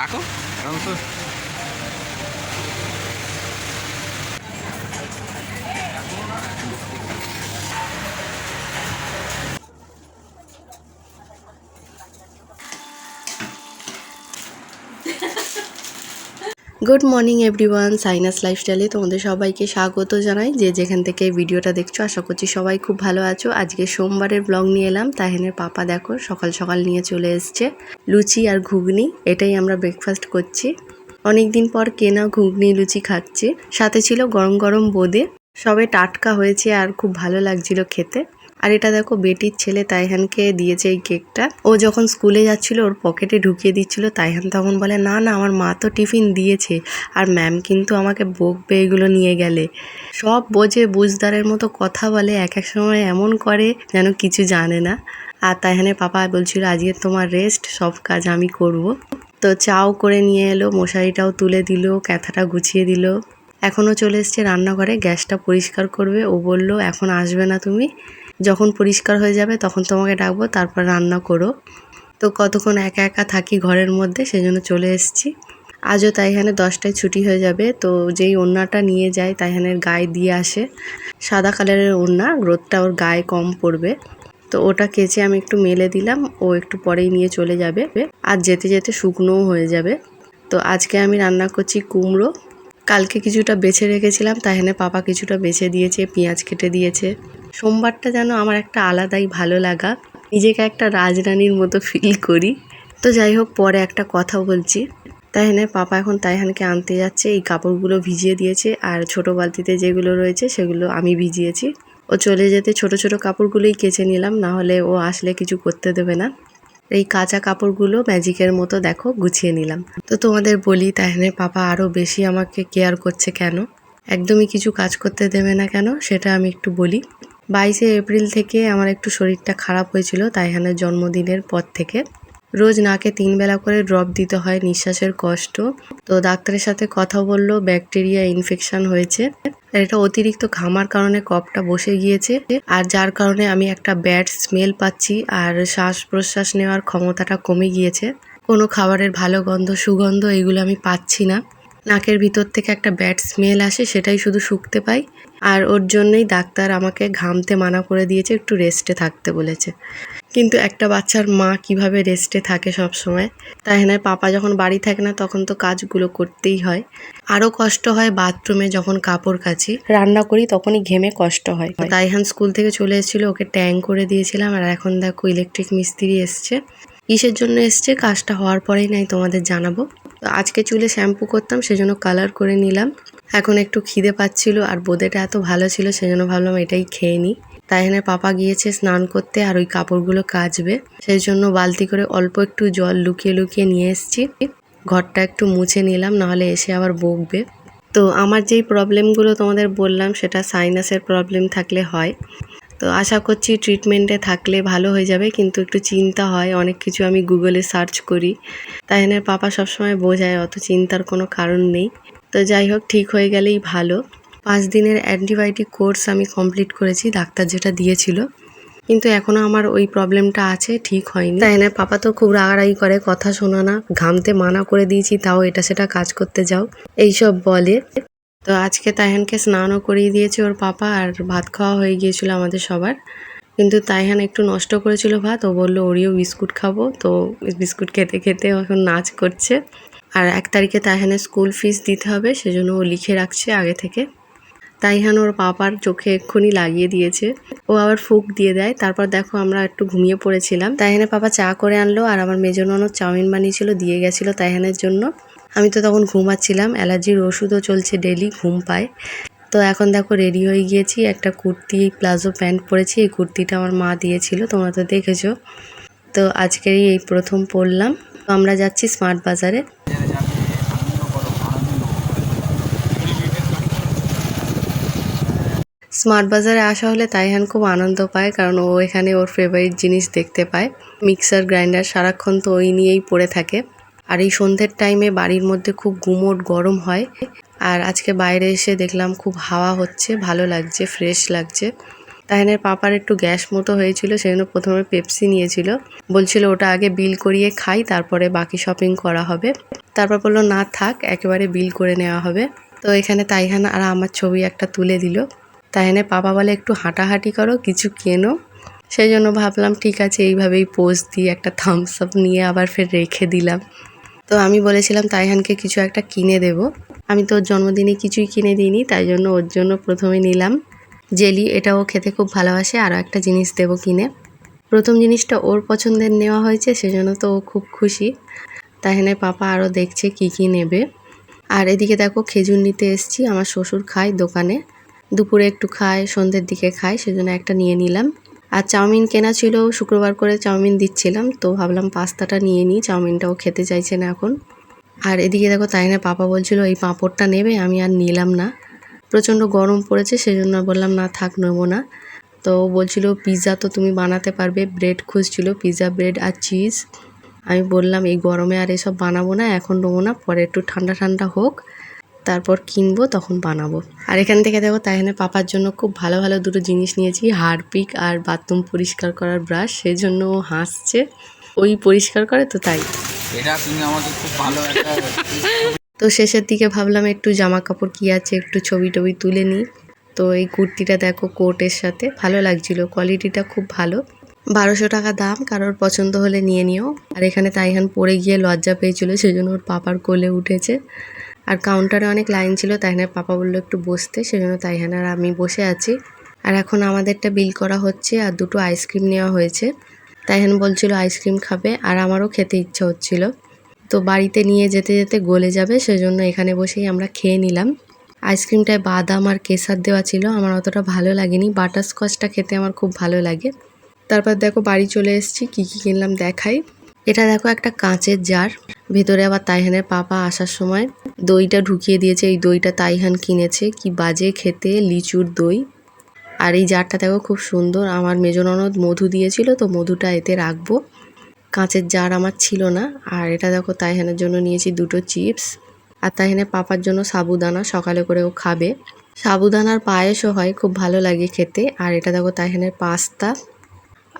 রাখো। এখন তো গুড মর্নিং এভরিওয়ান সাইনাস লাইফস্টাইলে তোমাদের সবাইকে স্বাগত জানাই। যে যেখান থেকে ভিডিওটা দেখছ, আশা করছি সবাই খুব ভালো আছো। আজকে সোমবারের ব্লগ নিয়ে এলাম। তাহেনের পাপা দেখো, সকাল সকাল নিয়ে চলে এসছে। লুচি আর ঘুগনি, এটাই আমরা ব্রেকফাস্ট করছি। অনেক দিন পর কেনা ঘুগনি, লুচি খাচ্ছি। সাথে ছিল গরম গরম বোঁদে। সবে টাটকা হয়েছে আর খুব ভালো লাগছিল খেতে। আর এটা দেখো বেটির ছেলে তাইহানকে দিয়েছে এই কেকটা। ও যখন স্কুলে যাচ্ছিল, ওর পকেটে ঢুকিয়ে দিচ্ছিল, তাইহান তখন বলে, না না, আমার মা তো টিফিন দিয়েছে, আর ম্যাম কিন্তু আমাকে বকবে এগুলো নিয়ে গেলে। সব বোঝে, বুঝদারের মতো কথা বলে, এক এক সময় এমন করে, যেন কিছু জানে না। আর তাইহানের পাপা বলছিল, আজকে তোমার রেস্ট সব কাজ আমি করব। তো চাও করে নিয়ে এলো, মশারিটাও তুলে দিল, ক্যাথাটা গুছিয়ে দিল। এখনও চলে এসছে রান্নাঘরে, গ্যাসটা পরিষ্কার করবে। ও বলল, এখন আসবে না তুমি? যখন পরিষ্কার হয়ে যাবে তখন তোমাকে ডাকবো, তারপর রান্না করো। তো কতক্ষণ একা একা থাকি ঘরের মধ্যে সেজন্য চলে এসেছি। আজও তাইহানে দশটায় ছুটি হয়ে যাবে, তো যেই ওড়নাটা নিয়ে যায় তাইহানের গায়ে দিয়ে আসে। সাদা কালারের ওড়না রোদটা ওর গায়ে কম পড়বে। তো ওটা কেচে আমি একটু মেলে দিলাম, ও একটু পরেই নিয়ে চলে যাবে। আর যেতে যেতে শুকনোও হয়ে যাবে। তো আজকে আমি রান্না করছি কুমড়ো। কালকে কিছুটা বেছে রেখেছিলাম তাহেনে পাপা কিছুটা বেছে দিয়েছে, পেঁয়াজ কেটে দিয়েছে। সোমবারটা যেন আমার একটা আলাদাই ভালো লাগা, নিজেকে একটা রাজরানীর মতো ফিল করি। তো যাই হোক, পরে একটা কথা বলছি। তাইহানে পাপা এখন তাইহানকে আনতে যাচ্ছে, এই কাপড়গুলো ভিজিয়ে দিয়েছে আর ছোট বালতিতে যেগুলো রয়েছে সেগুলো আমি ভিজিয়েছি। ও চলে যেতে ছোট ছোট কাপড়গুলোই কেচে নিলাম, না হলে ও আসলে কিছু করতে দেবে না। এই কাঁচা কাপড়গুলো ম্যাজিকের মতো দেখো, গুছিয়ে নিলাম। তো তোমাদের বলি তাহলে পাপা আরও বেশি আমাকে কেয়ার করছে কেন? একদমই কিছু কাজ করতে দেবে না কেন, সেটা আমি একটু বলি। বাইশে এপ্রিল থেকে আমার একটু শরীরটা খারাপ হয়েছিল তাইহানের জন্মদিনের পর থেকে। রোজ নাকে তিন বেলা করে ড্রপ দিতে হয় নিঃশ্বাসের কষ্ট। তো ডাক্তারের সাথে কথা বলল, ব্যাকটেরিয়া ইনফেকশন হয়েছে। এটা অতিরিক্ত ঘামার কারণে কপটা বসে গিয়েছে। আর যার কারণে আমি একটা ব্যাড স্মেল পাচ্ছি, আর শ্বাস প্রশ্বাস নেওয়ার ক্ষমতাটা কমে গিয়েছে। কোনো খাবারের ভালো গন্ধ, সুগন্ধ এগুলো আমি পাচ্ছি না। নাকের ভিতর থেকে একটা ব্যাড স্মেল আসে, সেটাই শুধু শুকতে পাই। আর ওর জন্যই ডাক্তার আমাকে ঘামতে মানা করে দিয়েছে, একটু রেস্টে থাকতে বলেছে। কিন্তু একটা বাচ্চার মা কীভাবে রেস্টে থাকে সব সময়? তাই না পাপা যখন বাড়ি থাকে না, তখন তো কাজগুলো করতেই হয়। আরও কষ্ট হয় বাথরুমে যখন কাপড় কাচি। রান্না করি, তখনই ঘেমে কষ্ট হয়। তাই তাইহান স্কুল থেকে চলে এসেছিল, ওকে ট্যাং করে দিয়েছিলাম, আর এখন দেখো ইলেকট্রিক মিস্ত্রি এসছে। কিসের জন্য এসছে? কাজটা হওয়ার পরেই নাই তোমাদের জানাব। আজকে চুলে শ্যাম্পু করতাম, সেজন্য কালার করে নিলাম। এখন একটু খিদে পাচ্ছিল আর বোঁদেটা এত ভালো ছিল, সেজন্য ভাবলাম এটাই খেয়ে নিই। তাই এখানে পাপা গিয়েছে স্নান করতে আর ওই কাপড়গুলো কাচবে সেই জন্য বালতি করে অল্প একটু জল লুকিয়ে লুকিয়ে নিয়ে এসেছি। ঘরটা একটু মুছে নিলাম, নাহলে এসে আবার বকবে। তো আমার যেই প্রবলেমগুলো তোমাদের বললাম, সেটা সাইনাসের প্রবলেম থাকলে হয়। তো আশা করছি ট্রিটমেন্টে থাকলে ভালো হয়ে যাবে, কিন্তু একটু চিন্তা হয়, অনেক কিছু আমি গুগলে সার্চ করি। তাই এনের পাপা সবসময় বোঝায়, অত চিন্তার কোনো কারণ নেই। তো যাই হোক, ঠিক হয়ে গেলেই ভালো। পাঁচ দিনের অ্যান্টিবায়োটিক কোর্স আমি কমপ্লিট করেছি, ডাক্তার যেটা দিয়েছিল। কিন্তু এখনও আমার ওই প্রবলেমটা আছে, ঠিক হয়নি। তাই না পাপা তো খুব রাগারাগি করে, কথা শোনা না, ঘামতে মানা করে দিয়েছি, তাও এটা সেটা কাজ করতে যাও, এইসব বলে। তো আজকে তাইহানকে স্নানও করিয়ে দিয়েছে ওর পাপা আর ভাত খাওয়া হয়ে গিয়েছিল আমাদের সবার। কিন্তু তাইহান একটু নষ্ট করেছিল ভাত। ও বলল, ওরিও বিস্কুট খাব। তো বিস্কুট খেতে খেতে এখন নাচ করছে। আর এক তারিখে তাইহানের স্কুল ফিস দিতে হবে, সেজন্য ও লিখে রাখছে আগে থেকে। তাইহান ওর পাপার চোখে এক্ষুনি লাগিয়ে দিয়েছে। ও আবার ফুক দিয়ে দেয়। তারপর দেখো আমরা একটু ঘুমিয়ে পড়েছিলাম। তাইহানের পাপা চা করে আনলো আর আমার মেজর ননদ চাউমিন বানিয়েছিল, দিয়ে গেছিল তাইহানের জন্য। আমি তো তখন ঘুমাচ্ছিলাম, অ্যালার্জির ওষুধও চলছে ডেলি ঘুম পায়। তো এখন দেখো রেডি হয়ে গিয়েছি, একটা কুর্তি, প্লাজো প্যান্ট পরেছি, এই কুর্তিটা আমার মা দিয়েছিল, তোমরা তো দেখেছ। তো আজকেরই এই প্রথম পরলাম। তো আমরা যাচ্ছি স্মার্ট বাজারে স্মার্ট বাজারে আসা হলে তাইহান খুব আনন্দ পায়, কারণ ও এখানে ওর ফেভারিট জিনিস দেখতে পায়। মিক্সার গ্রাইন্ডার সারাক্ষণ তো ওই নিয়েই পড়ে থাকে। আর এই সন্ধ্যের টাইমে বাড়ির মধ্যে খুব গুমোট গরম হয়। আর আজকে বাইরে এসে দেখলাম খুব হাওয়া হচ্ছে, ভালো লাগছে ফ্রেশ লাগছে। তাহিনের পাপার একটু গ্যাস মতো হয়েছিল, সেজন্য প্রথমে পেপসি নিয়েছিল। বলছিল ওটা আগে বিল করিয়ে খাই, তারপরে বাকি শপিং করা হবে। তারপর বলল, না থাক, একেবারে বিল করে নেওয়া হবে। তো এখানে তাইহান আর আমার ছবি একটা তুলে দিল। তাইহানের পাপা বলে, একটু হাঁটাহাঁটি করো, কিছু কেনো। সেই জন্য ভাবলাম, ঠিক আছে, এইভাবেই পোজ দিয়ে একটা থামস আপ নিয়ে আবার ফের রেখে দিলাম। তো আমি বলেছিলাম তাইহানকে কিছু একটা কিনে দেব। আমি তো ওর জন্মদিনে কিছুই কিনে দিইনি, তাই জন্য ওর জন্য প্রথমে নিলাম জেলি। এটা ও খেতে খুব ভালোবাসে, আরও একটা জিনিস দেবো কিনে। প্রথম জিনিসটা ওর পছন্দের নেওয়া হয়েছে, সেজন্য তো ও খুব খুশি। তাহেনের পাপা আরও দেখছে কি কি নেবে। আর এদিকে দেখো, খেজুর নিতে এসছি, আমার শ্বশুর খায় দোকানে। দুপুরে একটু খায়, সন্ধ্যের দিকে খায়, সেজন্য একটা নিয়ে নিলাম। আর চাউমিন কেনা ছিল, শুক্রবার করে চাউমিন দিচ্ছিলাম, তো ভাবলাম পাস্তাটা নিয়ে নিই, চাউমিনটাও খেতে চাইছে না এখন। আর এদিকে দেখো তাই না পাপা বলছিল, এই পাঁপড়টা নেবে, আমি আর নিলাম না। প্রচণ্ড গরম পড়েছে, সেজন্য বললাম, না থাক, নেব না। তো বলছিল পিৎজা তো তুমি বানাতে পারবে, ব্রেড খুঁজছিল পিৎজা ব্রেড আর চিজ। আমি বললাম, এই গরমে আর এসব বানাবো না, এখন নেব না, পরে একটু ঠান্ডা ঠান্ডা হোক। তারপর কিনবো তখন বানাবো। আর এখান থেকে দেখো তাই এখানে পাপার জন্য খুব ভালো ভালো দুটো জিনিস নিয়েছি। হারপিক আর বাথরুম পরিষ্কার করার ব্রাশ সেই জন্য ও হাসছে। ওই পরিষ্কার করে তো তাই। এটা তুমি আমাকে খুব ভালো একটা তো শেষের দিকে ভাবলাম একটু জামা কাপড় কি আছে একটু ছবি টবি তুলে নিই। তো এই কুর্তিটা দেখো কোটের সাথে ভালো লাগছিল কোয়ালিটিটা খুব ভালো। বারোশো টাকা দাম কারোর পছন্দ হলে নিয়ে নিও। আর এখানে তাইহান পরে গিয়ে লজ্জা পেয়েছিল সেই জন্য ওর পাপার কোলে উঠেছে। আর কাউন্টারে অনেক লাইন ছিল, তাইহানের পাপা বলল একটু বসতে, সেজন্য তাইহান আর আমি বসে আছি। আর এখন আমাদেরটা বিল করা হচ্ছে আর দুটো আইসক্রিম নেওয়া হয়েছে। তাইহান বলছিল আইসক্রিম খাবে। আর আমারও খেতে ইচ্ছা হচ্ছিল। তো বাড়িতে নিয়ে যেতে যেতে গলে যাবে, সেজন্য এখানে বসেই আমরা খেয়ে নিলাম। আইসক্রিমটায় বাদাম আর কেসার দেওয়া ছিল, আমার অতটা ভালো লাগেনি। বাটারস্কচটা খেতে আমার খুব ভালো লাগে। তারপর দেখো বাড়ি চলে এসেছি, কী কী কিনলাম দেখাই। এটা দেখো একটা কাঁচের জার ভেতরে আবার তাইহানের পাপা আসার সময় দইটা ঢুকিয়ে দিয়েছে। এই দইটা তাইহান কিনেছে। কি বাজে খেতে, লিচুর দই। আর এই জারটা দেখো খুব সুন্দর। আমার মেজো ননদ মধু দিয়েছিল, তো মধুটা এতে রাখব। কাঁচের জার আমার ছিল না। আর এটা দেখো তাইহানের জন্য নিয়েছি দুটো চিপস। আর তাইহানের পাপার জন্য সাবুদানা, সকালে করে ও খাবে। সাবুদানার পায়েসও হয়, খুব ভালো লাগে খেতে। আর এটা দেখো তাইহানের পাস্তা।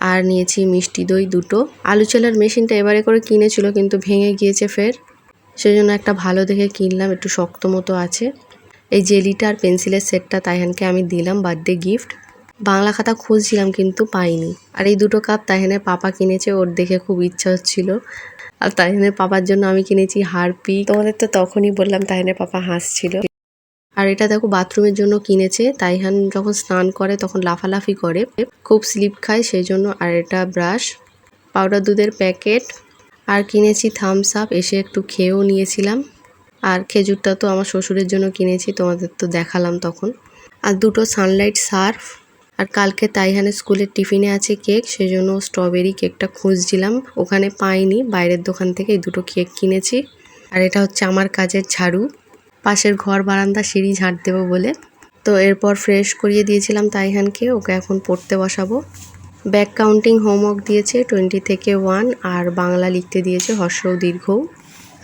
আর নিয়েছি মিষ্টি দই দুটো। আলু চালের মেশিনটা এবারে করে কিনেছিল, কিন্তু ভেঙে গিয়েছে ফের। সেজন্য একটা ভালো দেখে কিনলাম, একটু শক্ত মতো আছে। এই জেলিটা আর পেন্সিলের সেটটা তাইহানকে আমি দিলাম বার্থডে গিফট। বাংলা খাতা খুঁজছিলাম কিন্তু পাইনি। আর এই দুটো কাপ তাহিনের পাপা কিনেছে, ওর দেখে খুব ইচ্ছা হচ্ছিল। আর তাহিনের পাপার জন্য আমি কিনেছি হারপি তোমাদের তো তখনই বললাম তাহিনের পাপা হাসছিল। আর এটা দেখো বাথরুমের জন্য কিনেছে। তাইহান যখন স্নান করে তখন লাফালাফি করে। খুব স্লিপ খায় সেই জন্য আর এটা ব্রাশ, পাউডার দুধের প্যাকেট। আর কিনেছি থামস আপ এসে একটু খেয়েও নিয়েছিলাম। আর খেজুরটা তো আমার শ্বশুরের জন্য কিনেছি, তোমাদের তো দেখালাম তখন। আর দুটো সানলাইট সার্ফ আর কালকে তাইহানের স্কুলের টিফিনে আছে কেক, সেজন্য স্ট্রবেরি কেকটা খুঁজছিলাম। ওখানে পাইনি, বাইরের দোকান থেকে এই দুটো কেক কিনেছি। আর এটা হচ্ছে আমার কাজের ঝাড়ু। পাশের ঘর বারান্দা, সিঁড়ি ঝাঁট দেবো বলে। তো এরপর ফ্রেশ করিয়ে দিয়েছিলাম তাইহানকে, ওকে এখন পড়তে বসাবো। ব্যাক কাউন্টিং হোমওয়ার্ক দিয়েছে টোয়েন্টি থেকে ওয়ান আর বাংলা লিখতে দিয়েছে হর্ষ ও দীর্ঘও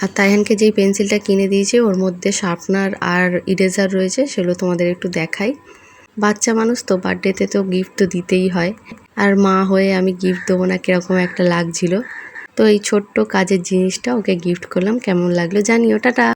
আর তাইহানকে যেই পেন্সিলটা কিনে দিয়েছে, ওর মধ্যে শার্পনার আর ইরেজার রয়েছে, সেগুলো তোমাদের একটু দেখাই। বাচ্চা মানুষ তো বার্থডেতে তো গিফট তো দিতেই হয়। আর মা হয়ে আমি গিফট দেবো না, কীরকম একটা লাগছিল। তো এই ছোট্ট কাজের জিনিসটা ওকে গিফট করলাম, কেমন লাগল জানিও, টাটা!